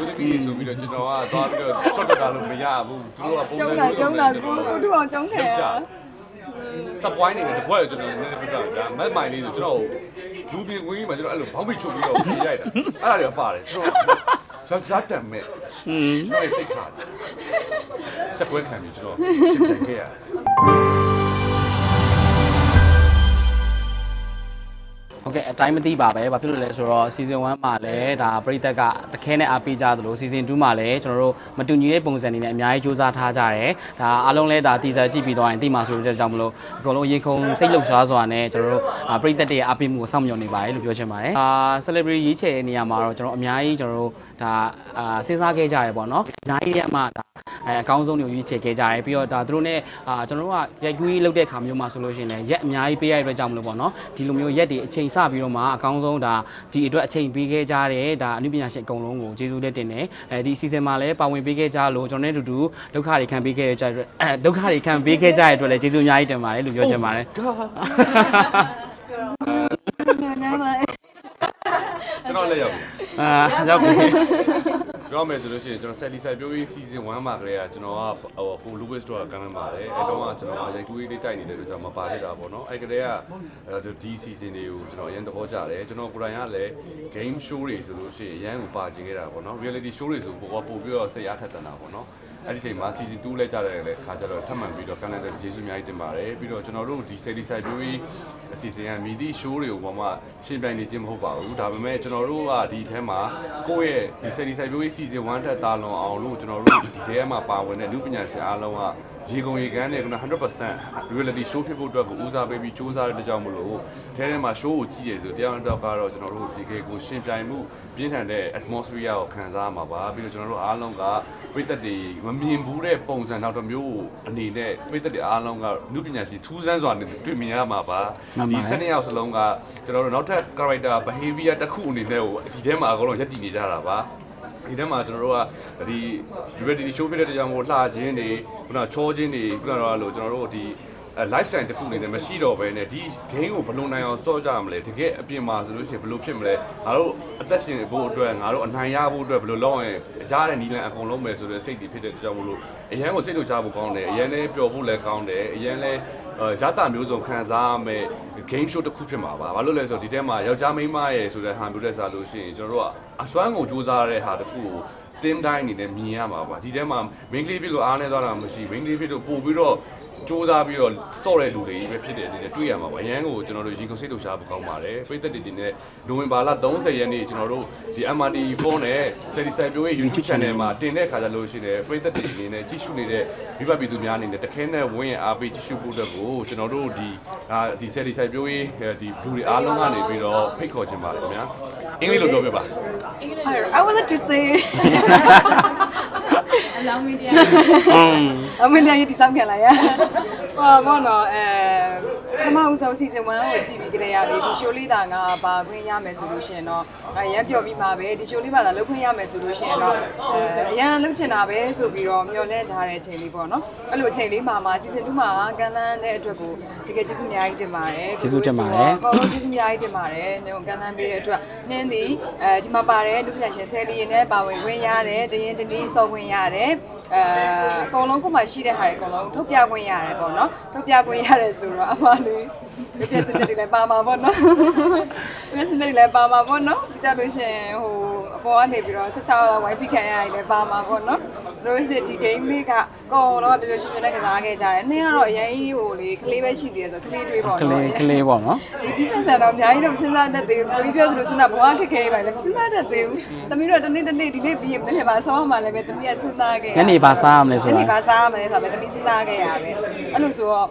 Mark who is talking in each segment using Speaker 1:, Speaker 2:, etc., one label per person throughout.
Speaker 1: မျိုးသမီးတွေဆိုပြီးတော့ကျွန်တော်ကသွားပြီးတော့ short တက်တာလို့မရဘူးသူတို့ကပုံ
Speaker 2: ကျုံ
Speaker 1: စံ
Speaker 2: တာ
Speaker 1: မျိုး
Speaker 2: ကျုံတာကိုကိုတူအောင်ကျုံခဲ့ရ
Speaker 1: စပွိုင်းနေတဲ့တပွဲကျွန်တော်နည်းနည်းပြပြတာမက်မိုင်လေးဆိုကျွန်တော်လူပြင်ဝင်းကြီးမှာကျွန်တော်အဲ့လိုဘောင်းပိတ်ချုပ်ပြီးတော့ပြေးရိုက်တာအဲ့ဒါတွေပါတယ်ကျွန်တော်ဇာတ်တံမဲ့ကျွန်တော်စိတ်ခါစကွဲခံပြီးကျွန်တော်ချစ်တယ်
Speaker 3: ဟုတ်ကဲ့အတိုင်းမသိပါပဲဘာဖြစ်လို့လဲဆိုတော့ season 1မှာလည်းဒါပရိသတ်ကတခဲနဲ့အားပေးကြသလို season 2မှာလည်းကျွန်တော်တို့မတူညီတဲ့ပုံစံတွေနဲ့အများကြီးစူးစမ်းထားကြတယ်ဒါအားလုံးလည်းဒါ teaser ကြည့်ပြီးသွားရင်သိမှာဆိုတဲ့ကြောင့်မလို့အကုန်လုံးရေခုံစိတ်လှုပ်ရှားစွာနဲ့ကျွန်တော်တို့အာပရိသတ်တွေရဲ့အားပေးမှုကိုစောင့်မျှော်နေပါတယ်လို့ပြောချင်ပါတယ်အာ celebrity ရေးချယ်နေရာမှာတော့ကျွန်တော်အများကြီးကျွန်တော်တို့ဒါအာစဉ်းစားခဲ့ကြရပေါ့နော်အများကြီးရဲ့အမှဒါအဲအကောင်းဆုံးတွေကိုရွေးချယ်ခဲ့ကြတယ်ပြီးတော့ဒါသူတို့ ਨੇ အာကျွန်တော်တို့ကရိုက်ကူးရေးလုပ်တဲ့ခါမျိုးမှာဆိုလို့ရှိရင်လည်းရက်အများကြီးပေးရတဲ့အတွက်ကြောင့်မလို့ပေါ့နော်ဒီလိုမျိုးရက်တွေအချိန်စပြီးတော့မှအကောင်းဆုံးဒါဒီအတွက်အချိန်ပေးခဲ့ကြတယ်ဒါအနုပညာရှင်အကုန်လုံးကိုကျေးဇူးလက်တင်တယ်အဲဒီ season မှာလည်းပါဝင်ပေးခဲ့ကြလို့ကျွန်တော်နဲ့အတူတူဒုက္ခတွေခံပေးခဲ့ကြတဲ့အတွက်အဲဒုက္ခတွေခံပေးခဲ့ကြတဲ့အတွက်လည်းကျေးဇူးအများကြီးတင်ပါတယ်လို့ပြောချင်ပါတယ်
Speaker 2: ညာညာပါ
Speaker 1: ကျွန်တော်လည်းရောက်ပြီ
Speaker 3: အာရောက်ပြီ
Speaker 1: ပြောမယ်ဆိုလို့ရှိရင်ကျွန်တော်ဆက်လီဆိုင်ပြောရေး season 1မှာကလေးကကျွန်တော်ကဟိုဟို Louis Store ကကမ်းပါတယ်အဲတော့ကကျွန်တော်ကရိုက်ကူးရေးလေးတိုက်နေတဲ့အတွက်ကျွန်တော်မပါခဲ့တာပေါ့နော်အဲကလေးကဒီ season တွေကိုကျွန်တော်အရင်သဘောကျတယ်ကျွန်တော်ကိုယ်တိုင်ကလည်း game show တွေဆိုလို့ရှိရင်အရင်ကိုပါကျင်ခဲ့တာပေါ့နော် reality show တွေဆိုပိုပို့ပြီးတော့စိတ်အားထက်သန်တာပေါ့နော်အဲ့ဒီချိန်မှာ season 2လဲကြတဲ့လေခါကျတော့ထပ်မံပြီးတော့ကန်တဲ့ကျေးဇူးအများကြီးတင်ပါတယ်ပြီးတော့ကျွန်တော်တို့ဒီ series ဆိုင်ပြောရေး အစီအစဉ်ကမြည်သည့် show တွေကိုပေါ့မှရှင်းပြနေခြင်းမဟုတ်ပါဘူးဒါပေမဲ့ကျွန်တော်တို့ကဒီထဲမှာကိုယ့်ရဲ့ဒီ series ဆိုင်ပြောရေး season 1ထက်တာလွန်အောင်လို့ကျွန်တော်တို့ဒီထဲမှာပါဝင်တဲ့လူပညာရှင်အားလုံးကရေကုန်ရေကန်းနဲ့က100% reality show ဖြစ်ဖို့အတွက်ကိုဦးစားပေးပြီးစူးစမ်းတဲ့ကြောင့်မလို့ထဲထဲမှာ show ကိုကြည့်ရဆိုတရားတော့ကတော့ကျွန်တော်တို့ဒီကေကိုရှင်းပြိုင်မှုပြင်းထန်တဲ့ atmosphere ကိုခံစားမှာပါပြီးတော့ကျွန်တော်တို့အားလုံးကပြည်သက်တွေမမြင်ဘူးတဲ့ပုံစံနောက်တစ်မျိုးအနေနဲ့ပြည်သက်တွေအားလုံးကလူပညာရှင်ထူးဆန်းစွာနဲ့တွေ့မြင်ရမှာပါ
Speaker 3: မှန်
Speaker 1: ဒီ
Speaker 3: ပါတယ်
Speaker 1: စနေယောက်စလုံးကကျွန်တော်တို့နောက်ထပ် character behavior တစ်ခုအနေနဲ့ကိုဒီထဲမှာအကုန်လုံးယက်တည်နေကြတာပါဒီထဲမှာကျွန်တော်တို့ကဒီ reality show ဖြစ်တဲ့ကြောင့်မို့လှခြင်းတွေခုနချောခြင်းတွေခုနကတော့လို့ကျွန်တော်တို့ဒီအဲ lifestyle တစ်ခုအနေနဲ့မရှိတော့ဘဲနဲ့ဒီ game ကိုဘယ်လိုနိုင်အောင်စော့ကြမလဲတကယ်အပြင်မှာဆိုလို့ရှိရင်ဘယ်လိုဖြစ်မလဲငါတို့အသက်ရှင်ဖို့အတွက်ငါတို့အနိုင်ရဖို့အတွက်ဘယ်လိုလုပ်ရင်ကြားတဲ့နီလန်အကုန်လုံးပဲဆိုတဲ့စိတ်တွေဖြစ်တဲ့ကြောင့်မို့လို့အရန်ကိုစိတ်လှုပ်ရှားဖို့ကောင်းတယ်အရန်လည်းပျော်ဖို့လည်းကောင်းတယ်အရန်လည်းအဲ ရတာမျိုးစုံခံစားရမယ် game show တစ်ခုဖြစ်မှာပါဘာလို့လဲဆိုတော့ဒီထဲမှာယောက်ျားမိန်းမရဲ့ဆိုတဲ့ဟာမျိုးတဲ့စားလို့ရှိရင်ကျွန်တော်တို့ကအစွမ်းကိုစူးစမ်းရတဲ့ဟာတစ်ခုကိုတင်းတိုင်းအနေနဲ့မြင်ရမှာပါဒီထဲမှာ main ကလေးဖြစ်လို့အားနေသွားတာမရှိ main ကလေးဖြစ်လို့ပို့ပြီးတော့ စူးစမ်းပြီးတော့စော့တဲ့လူတွေကြီးပဲဖြစ်တဲ့အနေနဲ့တွေ့ရမှာပါအရန်ကိုကျွန်တော်တို့ရင်ကုန်စိတ်လို့ရှားဖို့ကောင်းပါတယ်ပိတ်သက်တွေဒီနဲ့နိုဝင်ဘာလ30ရက်နေ့ကျွန်တော်တို့ဒီ MRT4 နဲ့ Steady Side ပြောရေး YouTube channel မှာတင်တဲ့ခါကြလို့ရှိရင်ပိတ်သက်တွေအနေနဲ့ကြည့်ရှုနေတဲ့မိဘပြည်သူများအနေနဲ့တခဲနဲ့ဝင်းရအားပေးကြည့်ရှုဖို့အတွက်ကိုကျွန်တော်တို့ဒီအာဒီ Steady Side ပြောရေးဒီလူတွေအားလုံးကနေပြီးတော့ဖိတ်ခေါ်ချင်ပါတယ်ခင်ဗျာအင်္ဂလိပ်လိုပြောပြပါ
Speaker 2: I wanted to say
Speaker 4: allow me to
Speaker 3: อืม
Speaker 2: အမင်းတရားဒီဆောင်ခံလိုက်ရဟောဘောနော်အဲပထမဦးဆုံး season 1ကိုကြည့်ပြီးကြတဲ့ရလေဒီ show လေးတာငါပါခွင့်ရမယ်ဆိုလို့ရှိရင်တော့အရန်ပျော်ပြီးမှာပဲဒီ show လေးပါသာလုပ်ခွင့်ရမယ်ဆိုလို့ရှိရင်တော့အဲအရန်လုပ်ချင်တာပဲဆိုပြီးတော့မျှော်လင့်ထားတဲ့အချိန်လေးပေါ့နော်အဲ့လိုအချိန်လေးမှာမှာ season 2မှာကန်လန်းတဲ့အတွက်ကိုတကယ်ကျေးဇူးအများကြီးတင်ပါတယ်
Speaker 3: ကျေးဇူးတင်ပါတယ်
Speaker 2: အကုန်လုံးကျေးဇူးအများကြီးတင်ပါတယ်။ညကန်လန်းပေးတဲ့အတွက်နင်းဒီအဲဒီမှာပါတယ်လူပညာရှင်ဆယ်လီရင်နဲ့ပါဝင်ခွင့်ရတယ်တရင်တနည်းစောခွင့်ရတယ်အဲအကုန်လုံးကိုမှရှိတဲ့ဟာတွေအကုန်လုံးထုတ်ပြခွင့်ရတယ်ပေါ့နော်ထုတ်ပြခွင့်ရတယ်ဆိုတော့အမလေးဒီပြည့်စင်တွေလည်းပါမှာပေါ့နော်ပြည့်စင်တွေလည်းပါမှာပေါ့နော်ပြီးကြလို့ရှရင်ဟို အပေါ်ကနေပြီးတော့16လောက်ဝိုင်းဖိခံရရင်လည်းပါမှာပေါ့နော်တို့ဒီဒီ game လေးကကောင်းတော့တပြည့်ရှင်ရှင်နဲ့ကစားခဲ့ကြတယ်။နေ့ကတော့အရင်ကြီးဟိုလေကလေးပဲရှိသေးတယ်ဆိုကလေးတွေးပေါ့
Speaker 3: က
Speaker 2: နော်
Speaker 3: လေးကလေးပေါ့နော်
Speaker 2: ဒီကြီးဆန်ဆန်တော့အများကြီးတော့မစဉ်းစားတတ်သေးဘူးကိုကြီးပြောသလိုစဉ်းစားဘဝခက်ခဲပါလေမစဉ်းစားတတ်သေးဘူးသမီးတို့တနေ့တနေ့ဒီနေ့ပြီးရင်လည်းပါဆောင်းမှလည်းပဲသမီးကစဉ်းစားခဲ့
Speaker 3: ညနေပါစားရမလဲဆို
Speaker 2: ည
Speaker 3: တော့
Speaker 2: နေပါစားရမယ်ဆိုတော့သမီးစဉ်းစားခဲ့ရပဲအဲ့လိုဆိုတော့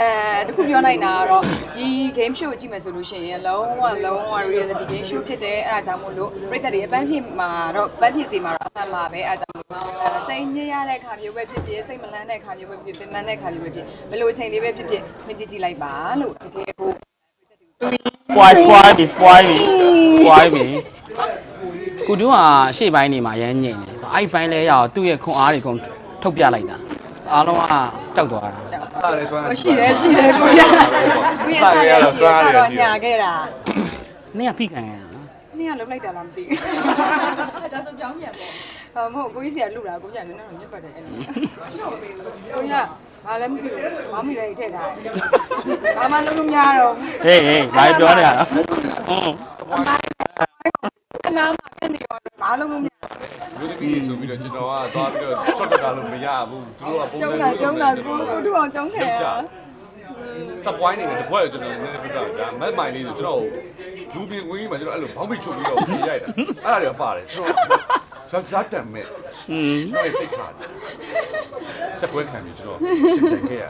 Speaker 2: အဲတခုပြောနိုင်တာကတော့ဒီ game show ကိုကြည့်မယ်ဆိုလို့ရှိရင်လုံးဝလုံးဝ reality game show ဖြစ်တယ်အဲ့ဒါကြောင့်မို့လို့ပြည်သက်တွေအပန်းဖြစ်မှာတော့ပန်းဖြစ်စီမှာတော့အမှန်ပါပဲအဲ့ဒါကြောင့်မို့အဲစိတ်ညစ်ရတဲ့ခါမျိုးပဲဖြစ်ဖြစ်စိတ်မလန်းတဲ့ခါမျိုးပဲဖြစ်ဖြစ်ပင်ပန်းတဲ့ခါမျိုးပဲဖြစ်ဘယ်လိုအချိန်လေးပဲဖြစ်ဖြစ်မကြည့်ကြည့်လိုက်ပါလို့တကယ်ကို
Speaker 3: spoil spoil ပြီ spoil ပြီ spoil ပြီကုတူးကရှေ့ပိုင်းနေမှာရမ်းညင်တယ်အဲ့ဒီပိုင်းလဲရအောင်သူ့ရဲ့ခွန်အားတွေကုန်ထုတ်ပြလိုက်တာအားလုံးကတောက်သွားတာ
Speaker 1: အားလည်းစွမ်း
Speaker 2: ရှိတယ်ရှိတယ်ကိုရကိုရစားရရှိရစားတော့ညာခဲ့တာ
Speaker 3: နေ့ကဖိခံရတာ
Speaker 2: နေ့ကလုံးလိုက်တာလားမသိဘူး
Speaker 4: ဒါဆိုပြောင်း
Speaker 2: ဟာမဟုတ်ကိုကြီးစီကလူတာကိုကြီးကလည်းတော့ညစ်ပတ်တယ်အဲ့လိုရှော့ပေးလို့ကိုကြီးကဘာလည်းမသိဘူးဘာမှမလည်းထည့်ထားတယ်ဘာမှလုံးလို့မရတော့
Speaker 3: ဟေးဟေးဘာပြောနေရလဲဟွန်း
Speaker 2: အနာမှာကနေရောဘာလုံးလို့မရ
Speaker 1: လူသမီးဆိုပြီးတော့ကျွန်တော်ကသွားပြီးတော့ရှော့တက်တာလို့မရဘူးသူတို့ကပုံ
Speaker 2: ကျုံ
Speaker 1: စံ
Speaker 2: တာကျုံတာကိုကိုတို့အောင်ကျုံခဲ့ရ
Speaker 1: စပွိုင်းနေတဲ့တပွဲကျွန်တော်နည်းနည်းပြတာဒါမက်မိုင်လေးဆိုကျွန်တော်လူပြင်ဝင်းမှာကျွန်တော်အဲ့လိုဘောင်းပိတ်ချုပ်ပြီးတော့ပြရိုက်တာအဲ့ဒါတွေပါတယ်ကျွန်တော်ဇာတ်တမ်းမဲ့
Speaker 3: อืม
Speaker 1: ကျွန်တော်စိတ်ထားစကွဲခံပြီးကျွန်တော်ချက်ခဲ့ရ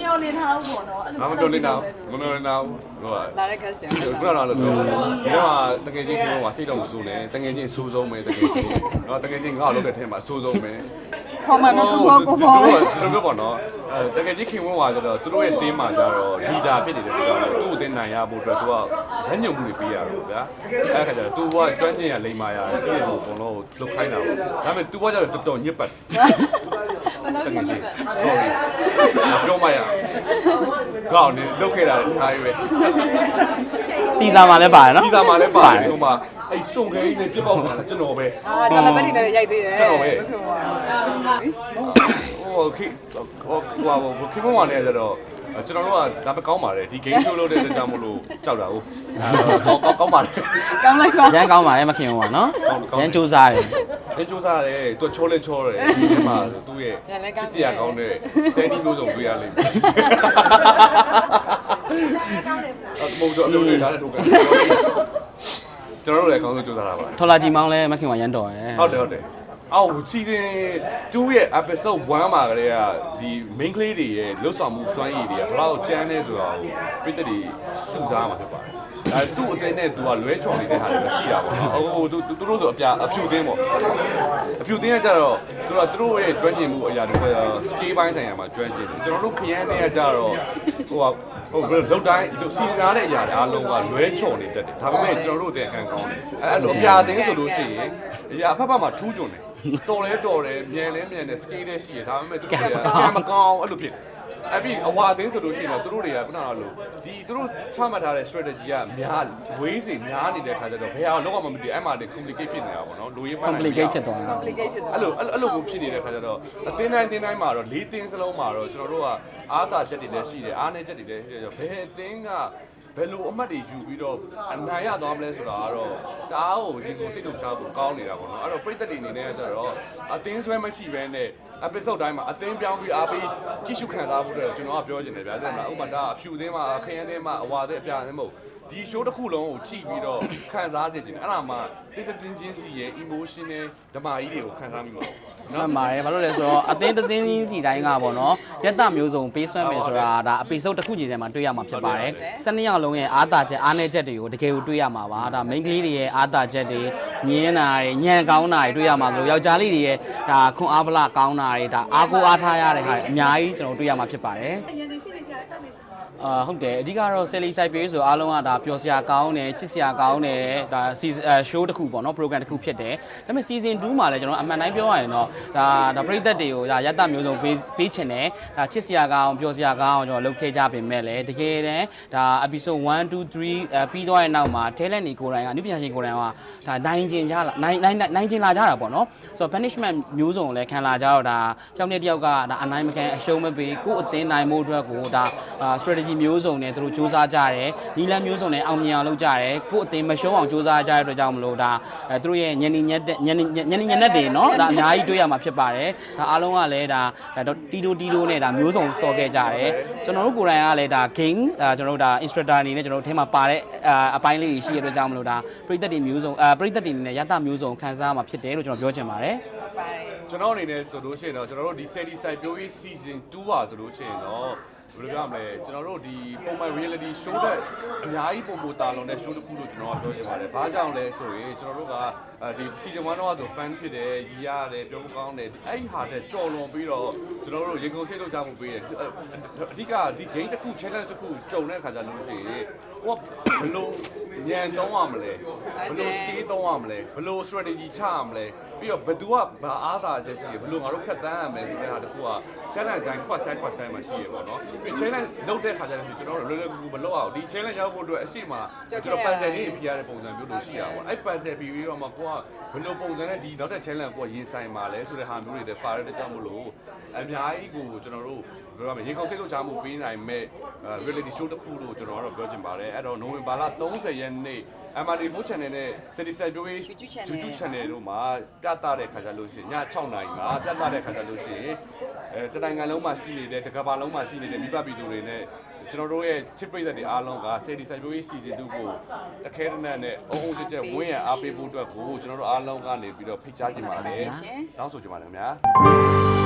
Speaker 2: မျောလင်းထားဖို့ပေါ့နော်အဲ့
Speaker 1: ငါမပြောနေတာမပြောနေတာဟိုက
Speaker 2: လာတဲ့ custom
Speaker 1: ခုနကတော့လို့ပြောဒီတော့တကယ်ချင်းကျွန်တော်ကစိတ်တော့ဆိုးတယ်တကယ်ချင်းအဆိုးဆုံးပဲတကယ်ချင်းနော်တကယ်ချင်းငါ့လောက်တဲ့ထဲမှာအဆိုးဆုံးပဲ
Speaker 2: ခေါ်မှတော့သူ့ဘောကိုပေါ်
Speaker 1: သူတို့ကျွန်တော်ပြောပါတော့အဲတကယ်ကြီးခင်ဝန်းသွားကြတော့သူတို့ရဲ့တင်းမှာကြတော့လီဒါဖြစ်နေတဲ့သူကသူ့ကိုတင်းနိုင်ရဖို့အတွက်သူကလက်ညှို့မှုတွေပေးရတော့ဗျာအဲခါကျတော့သူကကျွမ်းကျင်ရလိမ္မာရစီးရလို့ဘုံလုံးကိုလုတ်ခိုင်းတာပေါ့ဒါပေမဲ့သူကကြတော့တော်တော်ညစ်ပတ်တကယ်ကြီး sorry ပြောမရကောင်းနေလုတ်ခဲ့တာလည်းအားရပဲ
Speaker 3: တီစာမှာလည်းပါတယ်နော်
Speaker 1: ဒီသာမှာလည်းပါတယ်ဟိုမှာ အဲ့စုံခဲကြီးနဲ့ပြစ်ပေါက်လာတာကျွန်တော်ပဲ
Speaker 2: အာတော်လည်းပဲဒီလည်းရိုက်သေးတယ်
Speaker 1: ကျွန်တော်ပဲ
Speaker 2: ဘယ်လိုပါ
Speaker 1: ဟိုခိဟိုဟိုဟိုခိမွန်ဝါနေကြတော့ကျွန်တော်တို့ကဒါပဲကောင်းပါတယ်ဒီ game show လုပ်တဲ့အတွက်ကြောင့်မလို့ကြောက်တာဟုတ်ကောင်းကောင်းပါတယ်
Speaker 2: ကောင်းလိုက်ပါ
Speaker 3: ရန်ကောင်းပါတယ်မခင်ဘူးပေါ့နော်
Speaker 1: ကောင်းကောင်း
Speaker 3: ရန်စူးစားတယ်
Speaker 1: ဒီစူးစားတယ်သူချောလဲချောတယ်ဒီမှာသူ့ရဲ့ချစ်စရာကောင်းတဲ့တဲဒီမျိုးစုံတွေ့ရလိမ့်မယ်အမုံတော့အလုပ်တွေထားတဲ့ထုတ်ကန် ကျွန်တော်တို့လည်းအကောင်းဆုံးစူးစားတာပါ
Speaker 3: ထော်လာကြီးမောင်းလည်းမခင်ကရန်တော်တယ်
Speaker 1: ဟုတ်တယ်ဟုတ်တယ်အော်စီဇန်2ရဲ့ episode 1မှာကလေးကဒီ main ကလေးတွေရဲ့လွတ်ဆောင်မှုစွမ်းရည်တွေကဘယ်လောက်ကျန်းနေဆိုတော့ပြည်သက်တွေစုစားမှာဖြစ်ပါတယ်။အဲသူ့အတင်းနဲ့သူကလွဲချော်နေတဲ့ဟာတွေရှိတာပေါ့နော်။ဟိုသူသူတို့ဆိုအပြအဖြူတင်းပေါ့။အဖြူတင်းကကြတော့သူကသူတို့ရဲ့ကျွမ်းကျင်မှုအရာတွေက skill ဘိုင်းဆိုင်ရာမှာကျွမ်းကျင်တယ်။ကျွန်တော်တို့ခရမ်းတင်းကကြတော့ဟိုက ဟိုဘယ်လောက်တိုင်းစီစဉ်ထားတဲ့အရာတွေအားလုံးကလွဲချော်နေတတ်တယ်။ဒါပေမဲ့ကျွန်တော်တို့တဲ့အကန့်ကောင်းတယ်။အဲအဲ့လိုအပြာတင်းဆိုလို့ရှိရင်အရာအဖက်ဖက်မှာထူးကျွန်းတယ်။တော်လဲတော်တယ်မြန်လဲမြန်တယ် skill လည်းရှိတယ်ဒါပေမဲ့သူတို့ကကံမကောင်းအဲ့လိုဖြစ်တယ်။ အဲ့ပြီးအဝါသိန်းဆိုလို့ရှိရင်တော့သူတို့တွေကခုနကလိုဒီသူတို့ချမှတ်ထားတဲ့ strategy ကများဝေးစီများနေတဲ့ခါကျတော့ဘယ်ဟာလောက်အောင်မသိအဲ့မှာတည်း complicate ဖြစ်နေတာပေါ့နော်လူရေးမှန်းနိုင်
Speaker 3: complicate ဖြစ်သွားတာ
Speaker 2: complicate ဖြစ်သွား
Speaker 1: အဲ့လိုအဲ့လိုကိုဖြစ်နေတဲ့ခါကျတော့အတင်းတိုင်းတင်းတိုင်းမှာတော့လေးတင်းစလုံးမှာတော့ကျွန်တော်တို့ကအားသာချက်တွေလည်းရှိတယ်အားနည်းချက်တွေလည်းရှိတယ်ဘယ်အတင်းက ဘယ်လိုအမှတ်တွေယူပြီးတော့အနိုင်ရသွားမလဲဆိုတာကတော့တအားကိုဒီကိုစိတ်ထုတ်ရှားဖို့ကောင်းနေတာပေါ့နော်အဲ့တော့ပြိသက်တွေအနေနဲ့ကျတော့အတင်းဆွဲမရှိဘဲနဲ့ episode တိုင်းမှာအတင်းပြောင်းပြီးအားပေးကြည့်ရှုခံစားဖို့တော့ကျွန်တော်ကပြောချင်တယ်ဗျာတဲ့မှာဥပမာဒါအဖြူသင်းမှာခရမ်းသင်းမှာအဝါသင်းအပြာသင်းမဟုတ် ဒီ show တစ်ခုလုံးကိုကြည့်ပြီးတော့ခံစားစေချင်တယ်အဲ့ဒါမှတိတ်တင်းချင်းစီရဲ့ emotion နဲ့ဓမ္မကြီးတွေကိုခံစားမိမှာပေါ့
Speaker 3: မှန်ပါတယ်ဘာလို့လဲဆိုတော့အသင်းတစ်သင်းချင်းစီတိုင်းကပေါ့နော်ရက်တမျိုးစုံပေးဆွဲမယ်ဆိုတာဒါအပိစုတ်တစ်ခုချင်းထဲမှာတွေ့ရမှာဖြစ်ပါတယ်။စနေရောက်လုံးရဲ့အားသာချက်အားနည်းချက်တွေကိုတကယ်ကိုတွေ့ရမှာပါ။ဒါ main ကလေးတွေရဲ့အားသာချက်တွေညင်းတာတွေညံကောင်းတာတွေတွေ့ရမှာလို့ယောက်ျားလေးတွေရဲ့ဒါခွန်အားဗလာကောင်းတာတွေဒါအားကိုအားထားရတဲ့ဟာတွေအများကြီးကျွန်တော်တွေ့ရမှာဖြစ်ပါတယ်။အာ ဟုတ်တယ်အဓိကတော့ Sally Side Page ဆိုအားလုံးကဒါပျော်စရာကောင်းတယ်ချစ်စရာကောင်းတယ်ဒါ season အဲ show တစ်ခုပေါ့နော် program တစ်ခုဖြစ်တယ်ဒါပေမဲ့ season 2မှာလည်းကျွန်တော်အမှန်တိုင်းပြောရရင်တော့ဒါဒါပရိသတ်တွေကိုဒါရတမျိုးစုံပေးပေးချင်တယ်ဒါချစ်စရာကောင်းပျော်စရာကောင်းကျွန်တော်လုပ်ခဲ့ကြပြင်မဲ့လည်းတကယ်တမ်းဒါ episode 1 2 3အဲပြီးတော့ရဲ့နောက်မှာ talent တွေကိုယ်တိုင်ကအနုပညာရှင်ကိုယ်တိုင်ကဒါနိုင်ကျင်ကြလာနိုင်နိုင်နိုင်ကျင်လာကြတာပေါ့နော်ဆိုတော့ punishment မျိုးစုံကိုလည်းခံလာကြတော့ဒါကြောက်တဲ့တယောက်ကဒါအနိုင်မခံအရှုံးမပေးကိုယ့်အသင်းနိုင်မှုအတွက်ကိုဒါ strategy တီမျိုးစုံနဲ့သူတို့စူးစမ်းကြတယ်နီလန်မျိုးစုံနဲ့အောင်မြင်အောင်လုပ်ကြတယ်ကို့အတင်မရှုံးအောင်စူးစမ်းကြတဲ့အတွက်ကြောင့်မလို့ဒါအဲသူတို့ရဲ့ညနေညက်ညနေညနေညက်တွေနော်ဒါအများကြီးတွေ့ရမှာဖြစ်ပါတယ်ဒါအားလုံးကလည်းဒါတီတိုတီတိုနဲ့ဒါမျိုးစုံစော်ခဲ့ကြတယ်ကျွန်တော်တို့ကိုယ်တိုင်ကလည်းဒါ game ကျွန်တော်တို့ဒါ instructor အနေနဲ့ကျွန်တော်တို့အထက်မှာပါတဲ့အပိုင်းလေးတွေရှိရတဲ့အတွက်ကြောင့်မလို့ဒါပရိသတ်တွေမျိုးစုံအဲပရိသတ်တွေအနေနဲ့ရတမျိုးစုံခန်းစားမှာဖြစ်တယ်လို့ကျွန်တော်ပြောချင်ပါတယ်
Speaker 2: ပါတယ်
Speaker 1: ကျွန်တော်အနေနဲ့ဆိုလို့ရှိရင်တော့ကျွန်တော်တို့ဒီ Sadie Side ပြောရေး season 2ပါဆိုလို့ရှိရင်တော့ဘယ်လိုပြောရမလဲကျွန်တော်တို့ဒီပုံမှန် reality show တဲ့အများကြီးပုံပုံတာလွန်တဲ့ show တစ်ခုလို့ကျွန်တော်ကပြောချင်ပါတယ်။ဘာကြောင့်လဲဆိုရင်ကျွန်တော်တို့ကဒီ season 1တော့ဆို fan ဖြစ်တယ်၊ရီရတယ်ပြောမကောင်းတယ်အဲ့ဒီဟာတဲ့ကြော်လွန်ပြီးတော့ကျွန်တော်တို့ရေကုန်စိတ်လောက်ကြမှုပေးတယ်။အဓိကဒီ game တစ်ခု challenge တစ်ခုကြုံတဲ့အခါကျလို့ရှိရင်ကိုကဘယ်လိုညံတော့ရမလဲဘယ်လို skill တော့ရမလဲဘယ်လို strategy ချရမလဲပြီးတော့ဘယ်သူကဘာအားသာချက်ရှိရဘယ်လိုငါတို့ဖြတ်တန်းရမယ်ဆိုတဲ့ဟာတစ်ခုက challenge တိုင်း quest time quest time မှာရှိရပေါ့နော် challenge လုပ်တဲ့ခါကျတော့ကျွန်တော်တို့လွယ်လွယ်ကူကူမလုပ်အောင်ဒီ challenge ရောက်ဖို့အတွက်အရှိမကျွန်တော် puzzle လေးဖြေရတဲ့ပုံစံမျိုးလို့ရှိတာပေါ့အဲ့ puzzle ပြီးပြီးတော့မှကိုကဘယ်လိုပုံစံနဲ့ဒီနောက်တဲ့ challenge ကိုရင်ဆိုင်ပါလဲဆိုတဲ့ဟာမျိုးတွေလည်းပါတဲ့ကြောင့်မလို့အများကြီးကိုကျွန်တော်တို့ဘယ်လိုလဲရေကုန်စိတ်လို့ချမှုပေးနိုင်မဲ့ reality show တစ်ခုလို့ကျွန်တော်ကတော့ပြောချင်ပါတယ်အဲ့တော့နိုဝင်ဘာလ30ရက်နေ့ MRD4 channel နဲ့ City Side ပြောရေး
Speaker 2: YouTube channel
Speaker 1: YouTube channel တို့မှာပြသတဲ့ခါကျလို့ရှိရင်ည6နာရီမှာပြသတဲ့ခါကျလို့ရှိရင်အဲတနိုင်ငံလုံးမှာရှိနေတဲ့တကဘာလုံးမှာရှိနေတဲ့မိဘပြည်သူတွေနဲ့ကျွန်တော်တို့ရဲ့ချစ်ပိတ်သက်တွေအားလုံးက City Side ပြောရေး season 2ကိုတခဲတနက်နဲ့အုံအုံချက်ချက်ဝင်းရအားပေးဖို့အတွက်ကိုကျွန်တော်တို့အားလုံးကနေပြီးတော့ဖိတ်ကြားချင်ပါတယ်တောင်းဆိုချင်ပါတယ်ခင်ဗျာ